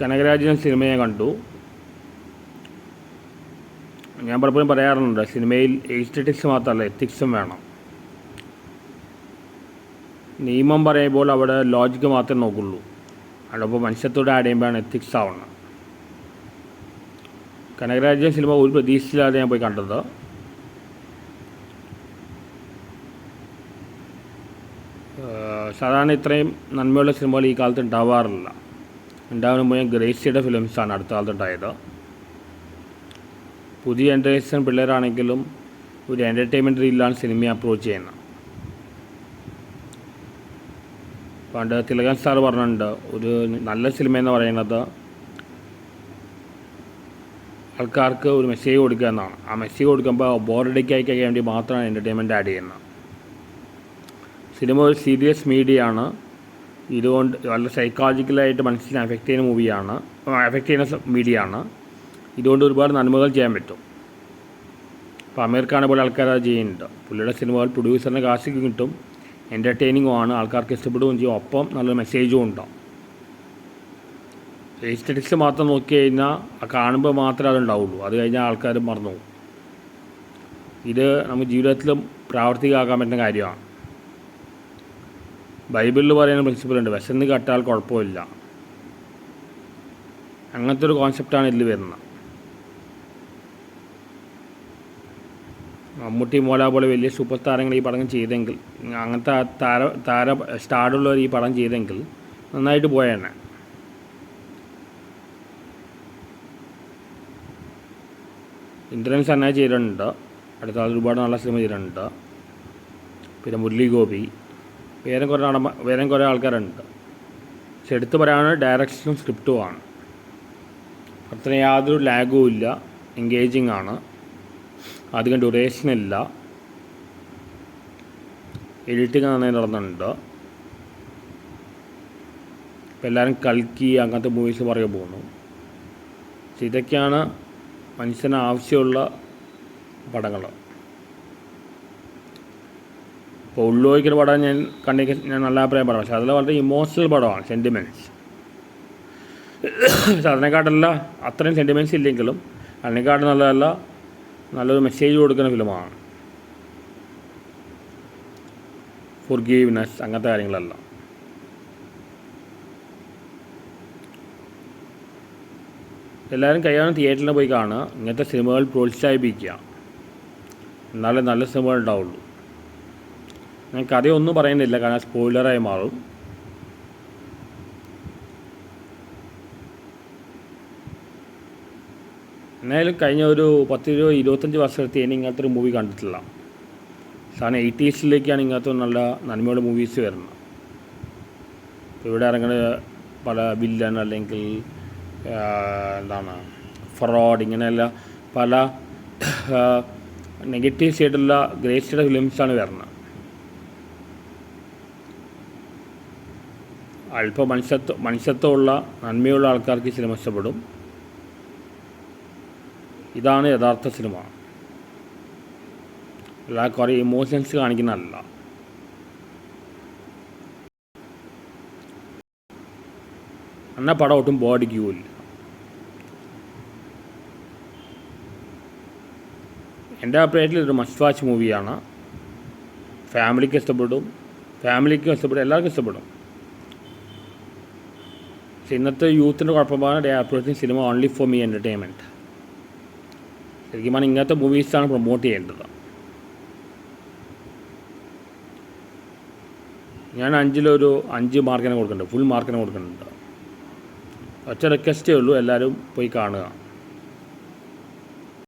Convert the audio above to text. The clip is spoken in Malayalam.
കനകരാജൻ സിനിമ ഞാൻ കണ്ടു. ഞാൻ പലപ്പോഴും പറയാറുണ്ട് സിനിമയിൽ എസ്തറ്റിക്സ് മാത്രമല്ല എത്തിക്സും വേണം. നിയമം പറയുമ്പോൾ അവിടെ ലോജിക്ക് മാത്രമേ നോക്കുള്ളൂ. അവിടെ മനുഷ്യത്തോടെ ആഡ് ചെയ്യുമ്പോഴാണ് എത്തിക്സ് ആവുന്നത്. കനകരാജൻ സിനിമ ഒരു പ്രതീക്ഷയില്ലാതെ ഞാൻ പോയി കണ്ടത്. സാധാരണ ഇത്രയും നന്മയുള്ള സിനിമകൾ ഈ കാലത്ത് ഉണ്ടാവാറില്ല. ഉണ്ടാവുന്ന മുഴുവൻ ഗ്രേസിയുടെ ഫിലിംസാണ് അടുത്ത കാലത്ത് ഉണ്ടായത്. പുതിയ ജനറേഷൻ പിള്ളേരാണെങ്കിലും ഒരു എന്റർടൈൻമെന്റ് റീലാണ് സിനിമയെ അപ്രോച്ച് ചെയ്യുന്നത്. പണ്ട് തിലകൻ സാർ പറഞ്ഞിട്ടുണ്ട് ഒരു നല്ല സിനിമ എന്ന് പറയുന്നത് ആൾക്കാർക്ക് ഒരു മെസ്സേജ് കൊടുക്കുക എന്നാണ്. ആ മെസ്സേജ് കൊടുക്കുമ്പോൾ ബോറടിക്കായി കഴിയാൻ വേണ്ടി മാത്രമാണ് എന്റർടൈൻമെന്റ് ആഡ് ചെയ്യുന്നത്. സിനിമ ഒരു സീരിയസ് മീഡിയ ആണ്. ഇതുകൊണ്ട് വളരെ സൈക്കോളജിക്കലായിട്ട് മനസ്സിനെ അഫക്റ്റ് ചെയ്യുന്ന മൂവിയാണ് അഫക്റ്റ് ചെയ്യുന്ന മീഡിയ ആണ്. ഇതുകൊണ്ട് ഒരുപാട് നന്മകൾ ചെയ്യാൻ പറ്റും. ഇപ്പോൾ അമീർ ഖാനെ പോലെ ആൾക്കാർ അത് ചെയ്യുന്നുണ്ട്. പുള്ളിയുടെ സിനിമകൾ പ്രൊഡ്യൂസറിന് കാശിക്ക് കിട്ടും എന്റർടൈനിങ്ങും ആണ്. ആൾക്കാർക്ക് ഇഷ്ടപ്പെടുകയും ചെയ്യും. ഒപ്പം നല്ലൊരു മെസ്സേജും ഉണ്ടാവും എസ്റ്റെറ്റിക്സ് മാത്രം നോക്കി കഴിഞ്ഞാൽ കാണുമ്പോൾ മാത്രമേ അതുണ്ടാവുള്ളൂ. അത് കഴിഞ്ഞാൽ ആൾക്കാർ മറന്നു പോകും. ഇത് നമുക്ക് ജീവിതത്തിലും പ്രാവർത്തികമാക്കാൻ പറ്റുന്ന കാര്യമാണ്. ബൈബിളിൽ പറയുന്ന പ്രിൻസിപ്പിൾ ഉണ്ട്. വിശന്ന് കട്ടാൽ കുഴപ്പമില്ല. അങ്ങനത്തെ ഒരു കോൺസെപ്റ്റാണ് ഇതിൽ വരുന്നത്. മമ്മൂട്ടി മോല പോലെ വലിയ സൂപ്പർ താരങ്ങൾ ഈ പടം ചെയ്തെങ്കിൽ അങ്ങനത്തെ താര താര സ്റ്റാറുള്ളവർ ഈ പടം ചെയ്തെങ്കിൽ നന്നായിട്ട് പോയേനെ ഇന്ദ്രൻസ് എന്നാ ചെയ്തിട്ടുണ്ട്. അടുത്ത ഒരുപാട് നല്ല സിനിമ ചെയ്തിട്ടുണ്ട്. പിന്നെ മുരളി ഗോപി. വേറെ കുറേ നടന്മാർ വേറെ കുറേ ആൾക്കാരുണ്ട്. പക്ഷെ എടുത്തു പറയാനുള്ള ഡയറക്ഷനും സ്ക്രിപ്റ്റുമാണ് അത്ര യാതൊരു ലാഗും ഇല്ല. എൻഗേജിങ് ആണ്. അധികം ഡ്യൂറേഷൻ ഇല്ല. എഡിറ്റിംഗ് നന്നായി നടന്നിട്ടുണ്ട്. ഇപ്പം എല്ലാവരും കൽക്കി അങ്ങനത്തെ മൂവീസ് പറയാൻ പോകുന്നു. പക്ഷെ ഇതൊക്കെയാണ് മനുഷ്യന് ആവശ്യമുള്ള പടങ്ങൾ. ഇപ്പോൾ ഉള്ളോയ്ക്കൊരു പടം ഞാൻ കണ്ടെങ്കിൽ ഞാൻ നല്ല അഭിപ്രായം പറയാം. പക്ഷേ അതിൽ വളരെ ഇമോഷണൽ പടമാണ് സെന്റിമെന്റ്സ് പക്ഷെ അതിനെക്കാട്ടല്ല അത്രയും സെന്റിമെന്റ്സ് ഇല്ലെങ്കിലും അതിനെക്കാട്ടും നല്ലതല്ല നല്ലൊരു മെസ്സേജ് കൊടുക്കുന്ന ഫിലിമാണ് ഫുർഗീവ്നെസ് അങ്ങനത്തെ കാര്യങ്ങളല്ല. എല്ലാവരും കഴിയാനും തിയേറ്ററിൽ പോയി കാണുക ഇങ്ങനത്തെ സിനിമകൾ പ്രോത്സാഹിപ്പിക്കുക. എന്നാലേ നല്ല സിനിമകൾ ഉണ്ടാവുള്ളൂ. ഞാൻ കഥയൊന്നും പറയുന്നില്ല കാരണം സ്പോയിലറായി മാറും. എന്നാലും കഴിഞ്ഞ ഒരു പത്ത് ഇരുപത് ഇരുപത്തഞ്ച് വർഷത്തെ ഇനി ഇങ്ങനത്തെ ഒരു മൂവി കണ്ടിട്ടില്ല. സാധനം എയ്റ്റീസിലേക്കാണ് ഇങ്ങനത്തെ നല്ല നന്മയുള്ള മൂവീസ് വരുന്നത്. ഇവിടെ ഇറങ്ങുന്ന പല വില്ലൻ അല്ലെങ്കിൽ എന്താണ് ഫ്രോഡ് ഇങ്ങനെയുള്ള പല നെഗറ്റീവ് സൈഡുള്ള ഗ്രേസ്റ്റഡ് ഫിലിംസാണ് വരുന്നത്. അല്പ മനുഷ്യത്വ മനുഷ്യത്വമുള്ള നന്മയുള്ള ആൾക്കാർക്ക് സിനിമ ഇഷ്ടപ്പെടും. ഇതാണ് യഥാർത്ഥ സിനിമ. അല്ല കുറേ ഇമോഷൻസ് കാണിക്കുന്നതല്ല. എന്നാൽ പടം ഒട്ടും ബോഡിക്കൂല്ല എന്റെ അഭിപ്രായത്തിൽ ഇതൊരു മസ്റ്റ് വാച്ച് മൂവിയാണ് ഫാമിലിക്ക് ഇഷ്ടപ്പെടും. ഫാമിലിക്കും ഇഷ്ടപ്പെടും. എല്ലാവർക്കും ഇഷ്ടപ്പെടും. പക്ഷെ ഇന്നത്തെ യൂത്തിന്റെ കുഴപ്പമാണ്. They approaching cinema only for me entertainment ശരിക്കും പറഞ്ഞാൽ ഇങ്ങനത്തെ മൂവീസാണ് പ്രൊമോട്ട് ചെയ്യേണ്ടത്. ഞാൻ അഞ്ചിലൊരു അഞ്ച് മാർക്കിനെ കൊടുക്കുന്നുണ്ട്. ഫുൾ മാർക്കിനെ കൊടുക്കുന്നുണ്ട്. ഒറ്റ റിക്വസ്റ്റേ ഉള്ളൂ. എല്ലാവരും പോയി കാണുക.